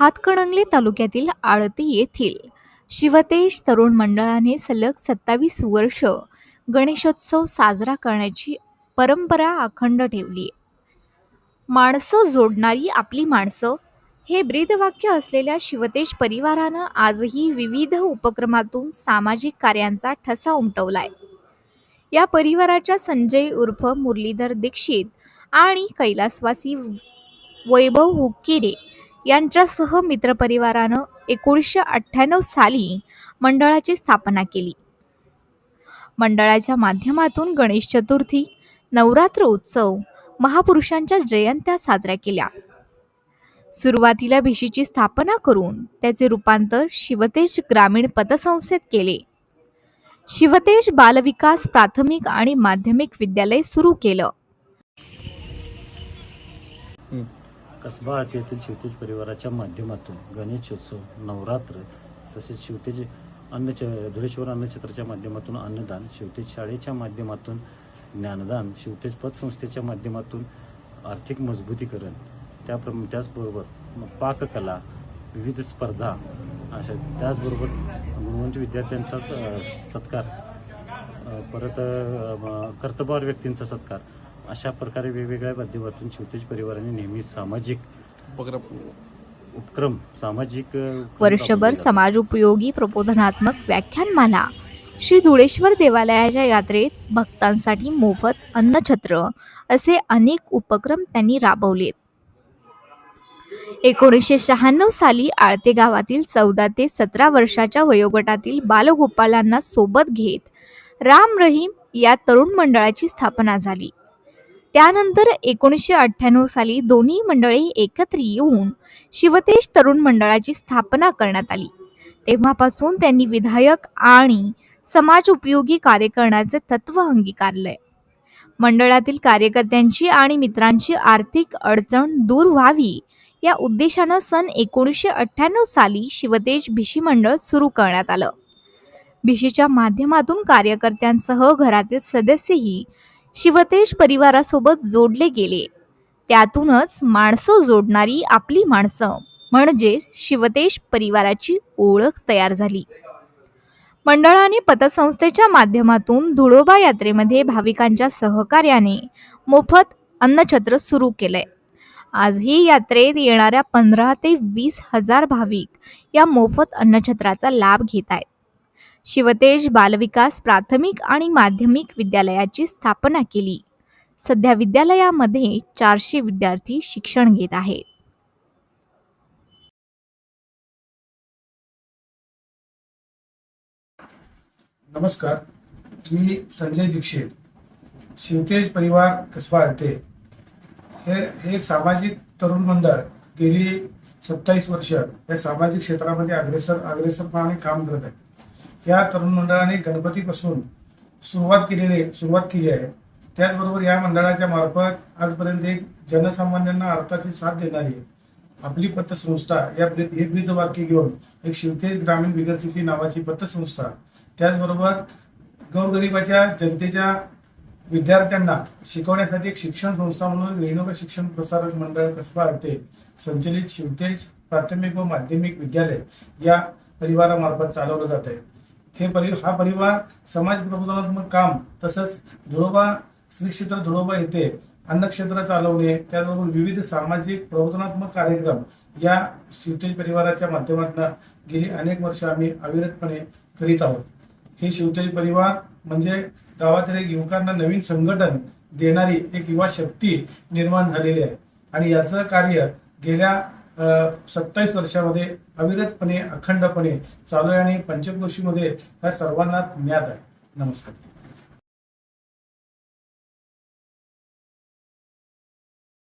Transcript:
हातकणंगले तालुक्यातील आळती येथील शिवतेज तरुण मंडळाने सलग सत्तावीस वर्ष गणेशोत्सव साजरा करण्याची परंपरा अखंड ठेवली. माणसं जोडणारी आपली माणसं हे ब्रीदवाक्य असलेल्या शिवतेज परिवारानं आजही विविध उपक्रमातून सामाजिक कार्यांचा ठसा उमटवलाय. या परिवाराच्या संजय उर्फ मुरलीधर दीक्षित आणि कैलासवासी वैभव हुक्किरे यांच्यासह मित्रपरिवारानं एकोणीसशे अठ्ठ्याण्णव साली मंडळाची स्थापना केली. मंडळाच्या माध्यमातून गणेश चतुर्थी नवरात्र उत्सव महापुरुषांच्या जयंत्या साजऱ्या केल्या. सुरुवातीला भिशीची स्थापना करून त्याचे रूपांतर शिवतेज ग्रामीण पतसंस्थेत केले. शिवतेज बालविकास प्राथमिक आणि माध्यमिक विद्यालय सुरू केलं. कसबा येथील शिवतेज परिवाराच्या माध्यमातून गणेशोत्सव नवरात्र तसेच शिवतेज अन्न धुळेश्वर अन्नछत्राच्या माध्यमातून अन्नदान शिवतेज शाळेच्या माध्यमातून ज्ञानदान शिवतेज पतसंस्थेच्या माध्यमातून आर्थिक मजबूतीकरण त्याप्रम त्याचबरोबर पाककला विविध स्पर्धा अशा त्याचबरोबर गुणवंत विद्यार्थ्यांचा सत्कार परत अ, कर्तबगार व्यक्तींचा सत्कार अशा प्रकारे वेगवेगळ्या माध्यमातून शिवतेज परिवाराने नेहमी सामाजिक उपक्रम. उपक्रम सामाजिक वर्षभर. समाज उपयोगी प्रबोधनात्मक व्याख्यानमाला. श्री धुळेश्वर देवालयाच्या यात्रेत भक्तांसाठी मोफत अन्नछत्र असे अनेक उपक्रम त्यांनी राबवलेत. एकोणीसशे शहाण्णव साली आळते गावातील चौदा ते सतरा वर्षाच्या वयोगटातील बालगोपालांना सोबत घेत राम रहीम या तरुण मंडळाची स्थापना झाली. त्यानंतर एकोणीसशे अठ्ठ्याण्णव साली दोन्ही मंडळे एकत्र येऊन शिवतेश तरुण मंडळाची स्थापना करण्यात आली. तेव्हापासून त्यांनी विधायक आणि समाज उपयोगी कार्य करण्याचे तत्व अंगीकारले मंडळातील कार्यकर्त्यांची आणि मित्रांची आर्थिक अडचण दूर व्हावी या उद्देशानं सन एकोणीसशे अठ्ठ्याण्णव साली शिवतेज भिशी मंडळ सुरू करण्यात आलं. भिशीच्या माध्यमातून कार्यकर्त्यांसह घरातील सदस्यही शिवतेश परिवारासोबत जोडले गेले. त्यातूनच माणसं जोडणारी आपली माणसं म्हणजे शिवतेश परिवाराची ओळख तयार झाली. मंडळाने पतसंस्थेच्या माध्यमातून धुळोबा यात्रेमध्ये भाविकांच्या सहकार्याने मोफत अन्नछत्र सुरू केलंय. आजही यात्रेत येणाऱ्या पंधरा ते वीस हजार भाविक या मोफत अन्नछत्राचा लाभ घेत आहेत शिवतेज बालविकास प्राथमिक आणि माध्यमिक विद्यालयाची स्थापना केली. सध्या विद्यालयामध्ये चारशे विद्यार्थी शिक्षण घेत आहेत. नमस्कार. मी संजय दीक्षित. शिवतेज परिवार कसबा येथे. हे हे एक सामाजिक तरुण मंडळ गेली सत्तावीस वर्ष या सामाजिक क्षेत्रामध्ये अग्रेसर अग्रेसरपणाने काम करत आहे. या तरुण मंडळाने गणपतीपासून सुरुवात केलेली सुरुवात केली आहे. त्याचबरोबर या मंडळाच्या मार्फत आजपर्यंत एक जनसामान्यांना अर्थाची साथ देणारी आपली पतसंस्था या ब्रीद हे ब्रीद वाक्य घेऊन एक शिवतेज ग्रामीण बिगर सिटी नावाची पतसंस्था त्याचबरोबर गौरगरिबाच्या जनतेच्या विद्यार्थ्यांना शिकवण्यासाठी एक शिक्षण संस्था म्हणून रेणुका शिक्षण प्रसारक मंडळ कसबा येथे संचलित शिवतेज प्राथमिक व माध्यमिक विद्यालय या परिवारामार्फत चालवलं जात आहे. हे परि हा परिवार समाज प्रबोधनात्मक काम तसंच धुळोबा श्री क्षेत्र धुळोबा येथे अन्नक्षेत्र चालवणे त्याचबरोबर विविध सामाजिक प्रबोधनात्मक कार्यक्रम या शिवतेज परिवाराच्या माध्यमातून गेली अनेक वर्ष आम्ही अविरतपणे करीत आहोत. हे शिवतेज परिवार म्हणजे गावातील एक युवकांना नवीन संघटन देणारी एक युवा शक्ती निर्माण झालेली आहे. आणि याचं कार्य गेल्या सत्तावीस वर्षामध्ये अविरतपणे अखंडपणे चालू आहे आणि पंचक्रोशीमध्ये ह्या सर्वांना ज्ञात आहे. नमस्कार.